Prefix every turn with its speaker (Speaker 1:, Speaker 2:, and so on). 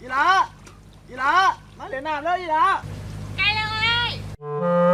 Speaker 1: อีหลาอีหลามาเล่นน้ำเลยอีหลา
Speaker 2: ไกลเลย